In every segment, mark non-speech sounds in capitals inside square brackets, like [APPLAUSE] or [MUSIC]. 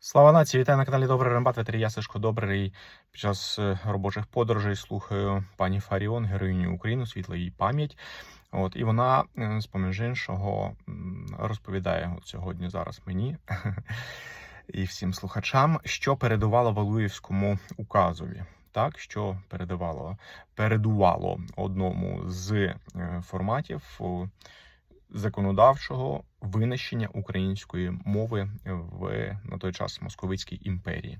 Слава нації, вітаю на каналі Добрий Рембат, ветері я Сашко Добрий. Під час е, робочих подорожей слухаю пані Фаріон, героїню України, світла її пам'ять. От, і вона, е, з поміж іншого, розповідає от сьогодні зараз мені [LAUGHS] і всім слухачам, що передувало Валуївському указові. Так, що передавало, передувало одному з е, форматів законодавчого винищення української мови в на той час Московицькій імперії.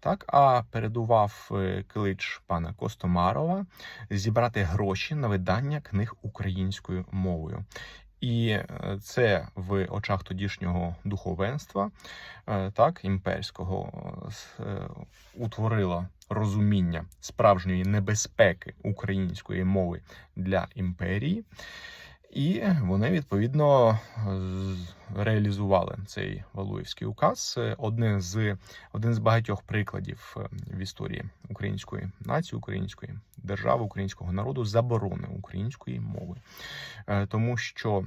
Так, а передував е, клич пана Костомарова зібрати гроші на видання книг українською мовою. І е, це в очах тодішнього духовенства, е, так імперського, утворило розуміння справжньої небезпеки української мови для імперії. І вони відповідно реалізували цей Валуївський указ. Це Одне з один з багатьох прикладів е, в історії української нації, української держави, українського народу заборони української мови, Е, тому що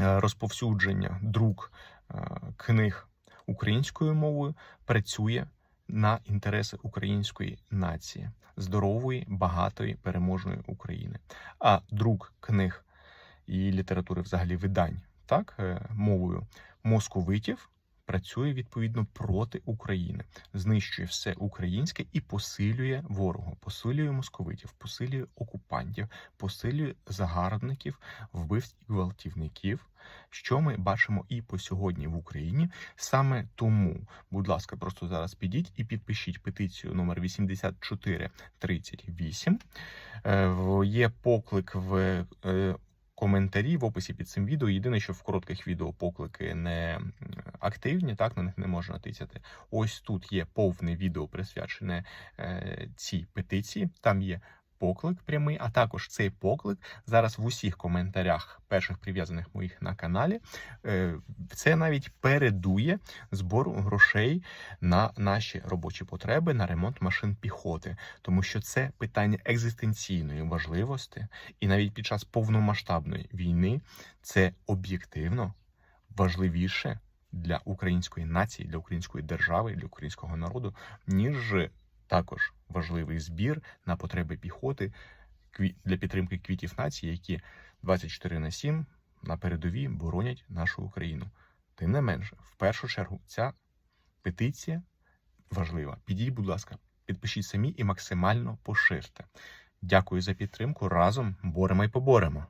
е, розповсюдження друк е, книг українською мовою працює на інтереси української нації, здорової, багатої, переможної України. А друк книг і літератури, взагалі видань, так е, мовою московитів працює відповідно проти України, знищує все українське і посилює ворога, посилює московитів, посилює окупантів, посилює загарбників, вбивць і гвалтівників. Що ми бачимо і по сьогодні в Україні. Саме тому, будь ласка, просто зараз підіть і підпишіть петицію номер 8438. Е, Є поклик в е, коментарі в описі під цим відео. Єдине, що в коротких відео поклики не активні, так на них не можна тицяти. Ось тут є повне відео присвячене е, цій петиції. Там є поклик прямий, а також цей поклик зараз в усіх коментарях перших прив'язаних моїх на каналі. Е, це навіть передує збору грошей на наші робочі потреби на ремонт машин піхоти, тому що це питання екзистенційної важливості, і навіть під час повномасштабної війни це об'єктивно важливіше для української нації, для української держави, для українського народу, ніж також важливий збір на потреби піхоти для підтримки квітів нації, які 24 на 7 на передовій боронять нашу Україну. Тим не менше, в першу чергу, ця петиція важлива. Підіть, будь ласка, підпишіть самі і максимально поширте. Дякую за підтримку. Разом боремо і поборемо.